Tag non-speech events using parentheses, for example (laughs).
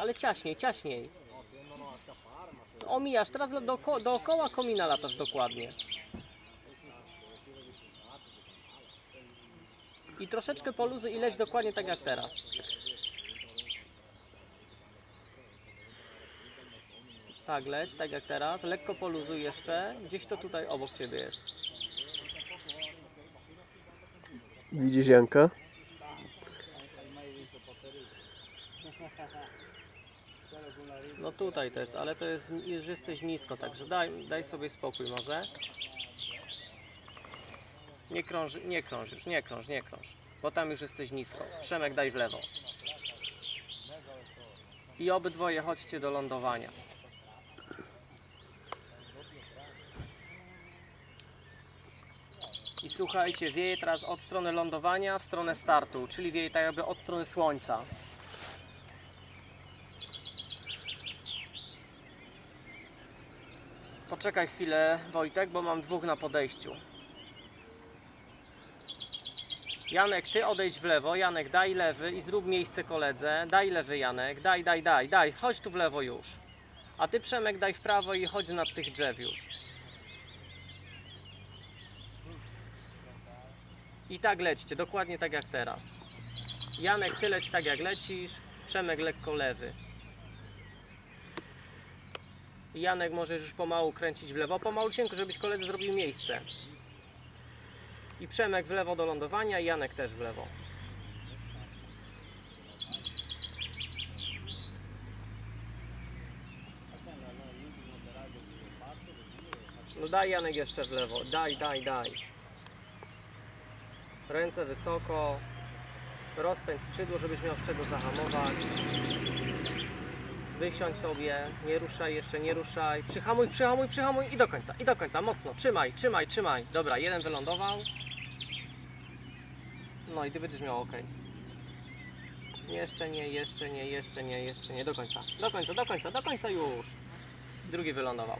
ale ciaśniej, ciaśniej. Omijasz, teraz doko, dookoła komina latasz dokładnie. I troszeczkę poluzuj i leć dokładnie tak jak teraz. Tak, leć, tak jak teraz. Lekko poluzuj jeszcze. Gdzieś to tutaj obok ciebie jest. Widzisz Janka? (laughs) No tutaj to jest, ale to jest, już jesteś nisko, także daj, daj sobie spokój może. Nie krąż, nie krąż już, nie krąż, nie krąż, bo tam już jesteś nisko. Przemek daj w lewo. I obydwoje chodźcie do lądowania. I słuchajcie, wieje teraz od strony lądowania w stronę startu, czyli wieje tak jakby od strony słońca. Poczekaj chwilę, Wojtek, bo mam dwóch na podejściu. Janek, ty odejdź w lewo. Janek, daj lewy i zrób miejsce koledze. Daj lewy, Janek. Daj, daj, daj, daj. Chodź tu w lewo już. A ty, Przemek, daj w prawo i chodź nad tych drzew już. I tak lećcie, dokładnie tak jak teraz. Janek, ty leć tak jak lecisz. Przemek lekko lewy. Janek możesz już pomału kręcić w lewo, pomalusieńko, żebyś koledze zrobił miejsce. I Przemek w lewo do lądowania, Janek też w lewo. No daj Janek jeszcze w lewo, daj, daj, daj. Ręce wysoko. Rozpędź skrzydło, żebyś miał z czego zahamować. Wysiądź sobie, nie ruszaj, jeszcze nie ruszaj. Przyhamuj, przyhamuj, przyhamuj i do końca, i do końca, mocno. Trzymaj, trzymaj, trzymaj. Dobra, jeden wylądował. No i ty będziesz miał ok. Jeszcze nie, jeszcze nie, jeszcze nie, jeszcze nie, do końca. Do końca, do końca, do końca już. Drugi wylądował.